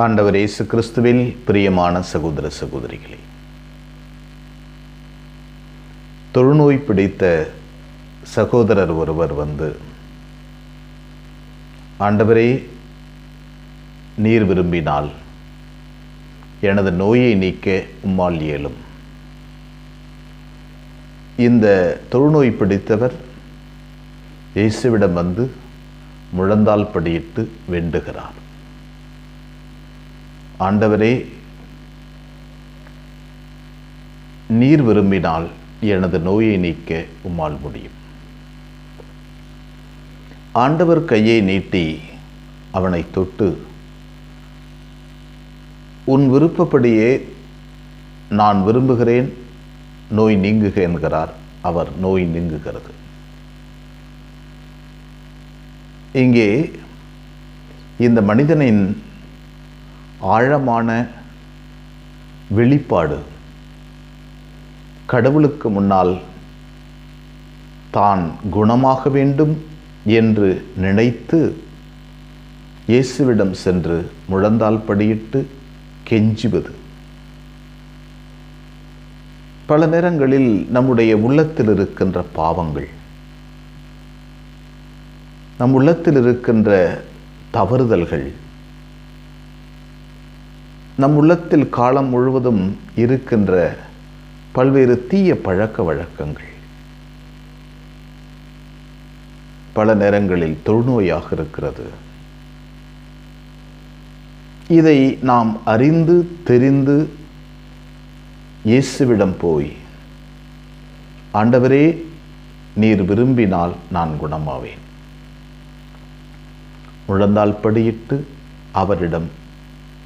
ஆண்டவர் இயேசு கிறிஸ்துவில் பிரியமான சகோதர சகோதரிகளே தொழுநோய் பிடித்த சகோதரர் ஒருவர் வந்து ஆண்டவரே நீர் விரும்பினால் எனது நோயை நீக்க உம்மால் இயலும். இந்த தொழுநோய் பிடித்தவர் இயேசுவிடம் வந்து முழந்தால் படியிட்டு வேண்டுகிறார். ஆண்டவரே நீர் விரும்பினால் எனது நோயை நீக்க உம்மால் முடியும். ஆண்டவர் கையை நீட்டி அவனை தொட்டு உன் விருப்பப்படியே நான் விரும்புகிறேன் நோய் நீங்குக என்கிறார். அவர் நோய் நீங்குகிறது. இங்கே இந்த மனிதனின் ஆழமான வெளிப்பாடு கடவுளுக்கு முன்னால் தான் குணமாக வேண்டும் என்று நினைத்து இயேசுவிடம் சென்று முழந்தால் படியிட்டு கெஞ்சுவது. பல நேரங்களில் நம்முடைய உள்ளத்தில் இருக்கின்ற பாவங்கள் நம் உள்ளத்தில் இருக்கின்ற தவறுதல்கள் நம் உள்ளத்தில் காலம் முழுவதும் இருக்கின்ற பல்வேறு தீய பழக்க வழக்கங்கள். பல நேரங்களில் தொழுநோயாக இருக்கிறது. இதை நாம் அறிந்து தெரிந்து இயேசுவிடம் போய் ஆண்டவரே நீர் விரும்பினால் நான் குணமாவேன். முழந்தால் படியிட்டு அவரிடம்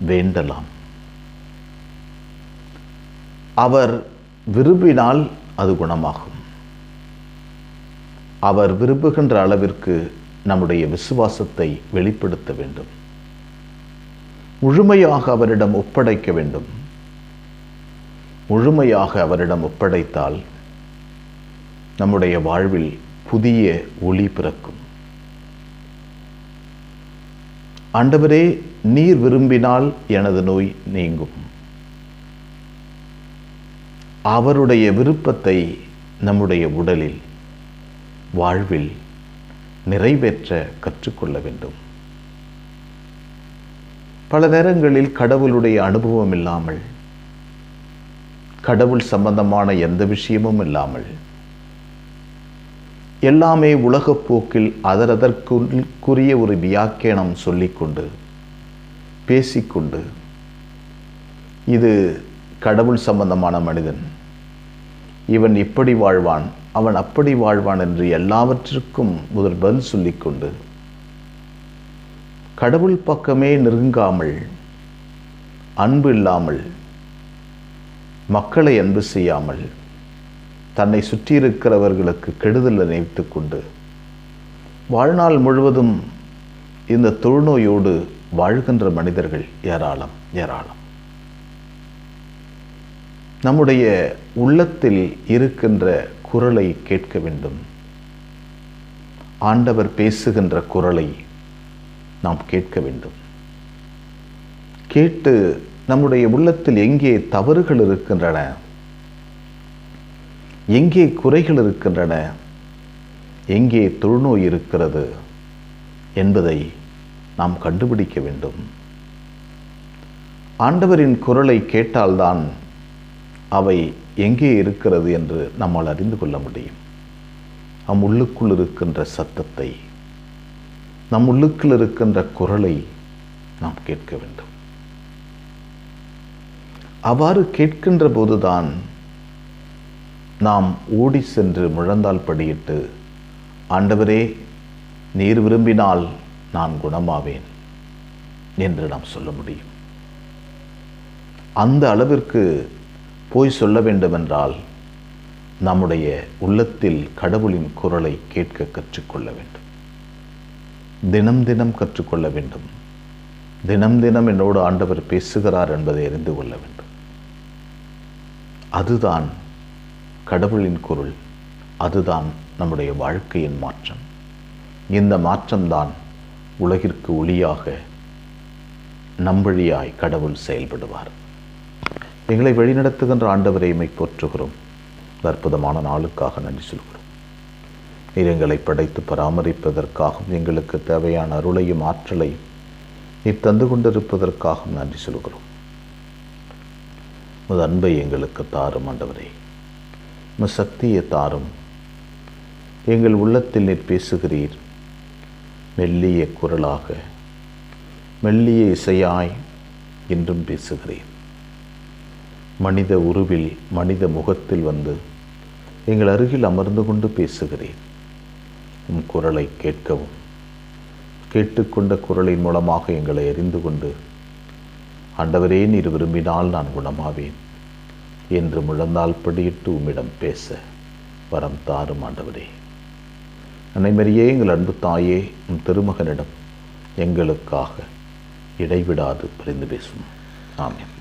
வேண்டலாம். அவர் விரும்பினால் அது குணமாகும். அவர் விரும்புகின்ற அளவிற்கு நம்முடைய விசுவாசத்தை வெளிப்படுத்த வேண்டும். முழுமையாக அவரிடம் ஒப்படைக்க வேண்டும். முழுமையாக அவரிடம் ஒப்படைத்தால் நம்முடைய வாழ்வில் புதிய ஒளி பிறக்கும். ஆண்டவரே நீர் விரும்பினால் எனது நோய் நீங்கும். அவருடைய விருப்பத்தை நம்முடைய உடலில் வாழ்வில் நிறைவேற்ற கற்றுக்கொள்ள வேண்டும். பல நேரங்களில் கடவுளுடைய அனுபவம் இல்லாமல் கடவுள் சம்பந்தமான எந்த விஷயமும் இல்லாமல் எல்லாமே உலகப் போக்கில் அதற்குரிய ஒரு வியாக்கியானம் சொல்லிக்கொண்டு பேசிக்கொண்டு இது கடவுள் சம்பந்தமான மனிதன் இவன் இப்படி வாழ்வான் அவன் அப்படி வாழ்வான் என்று எல்லாவற்றிற்கும் முதல் பதில் சொல்லிக்கொண்டு கடவுள் பக்கமே நெருங்காமல் அன்பு இல்லாமல் மக்களை அன்பு செய்யாமல் தன்னை சுற்றியிருக்கிறவர்களுக்கு கெடுதல் நினைத்து கொண்டு வாழ்நாள் முழுவதும் இந்த தொழுநோயோடு வாழ்கின்ற மனிதர்கள் ஏராளம் ஏராளம். நம்முடைய உள்ளத்தில் இருக்கின்ற குரலை கேட்க வேண்டும். ஆண்டவர் பேசுகின்ற குரலை நாம் கேட்க வேண்டும். கேட்டு நம்முடைய உள்ளத்தில் எங்கே தவறுகள் இருக்கின்றன எங்கே குறைகள் இருக்கின்றன எங்கே தொழுநோய் இருக்கிறது என்பதை நாம் கண்டுபிடிக்க வேண்டும். ஆண்டவரின் குரலை கேட்டால்தான் அவை எங்கே இருக்கிறது என்று நம்மால் அறிந்து கொள்ள முடியும். நம் உள்ளுக்குள் இருக்கின்ற சத்தத்தை நம் உள்ளுக்குள் இருக்கின்ற குரலை நாம் கேட்க வேண்டும். அவ்வாறு கேட்கின்ற போதுதான் நாம் ஓடி சென்று முழந்தால் படியிட்டு ஆண்டவரே நீர் விரும்பினால் நான் குணமாவேன் என்று நாம் சொல்ல முடியும். அந்த அளவிற்கு போய் சொல்ல வேண்டுமென்றால் நம்முடைய உள்ளத்தில் கடவுளின் குரலை கேட்க கற்றுக்கொள்ள வேண்டும். தினம் தினம் கற்றுக்கொள்ள வேண்டும். தினம் தினம் என்னோடு ஆண்டவர் பேசுகிறார் என்பதை அறிந்து கொள்ள வேண்டும். அதுதான் கடவுளின் குரல். அதுதான் நம்முடைய வாழ்க்கையின் மாற்றம். இந்த மாற்றம்தான் உலகிற்கு ஒளியாக நம்பழியாய் கடவுள் செயல்படுவார். எங்களை வழிநடத்துகின்ற ஆண்டவரை எம்மை போற்றுகிறோம். அற்புதமான நாளுக்காக நன்றி சொல்கிறோம். நீர் எங்களை படைத்து பராமரிப்பதற்காகவும் எங்களுக்கு தேவையான அருளையும் ஆற்றலையும் நீர் தந்து கொண்டிருப்பதற்காகவும் நன்றி சொல்கிறோம். உமது அன்பை எங்களுக்கு தாரும் ஆண்டவரே. உமது சக்தியை தாரும். எங்கள் உள்ளத்தில் நீர் பேசுகிறீர். மெல்லிய குரலாக மெல்லிய இசையாய் என்றும் பேசுகிறேன். மனித உருவில் மனித முகத்தில் வந்து எங்கள் அருகில் அமர்ந்து கொண்டு பேசுகிறேன். உம் குரலை கேட்கவும் கேட்டுக்கொண்ட குரலின் மூலமாக எங்களை அறிந்து கொண்டு ஆண்டவரே நீர் விரும்பினால் நான் குணமாவேன் என்று முழந்தால் படியிட்டு உம்மிடம் பேச வரம் தாரும் ஆண்டவரே. அன்னைமரியே எங்கள் அன்பு தாயே உம் திருமகனிடம் எங்களுக்காக இடைவிடாது பிரிந்து பேசும் ஆமென்.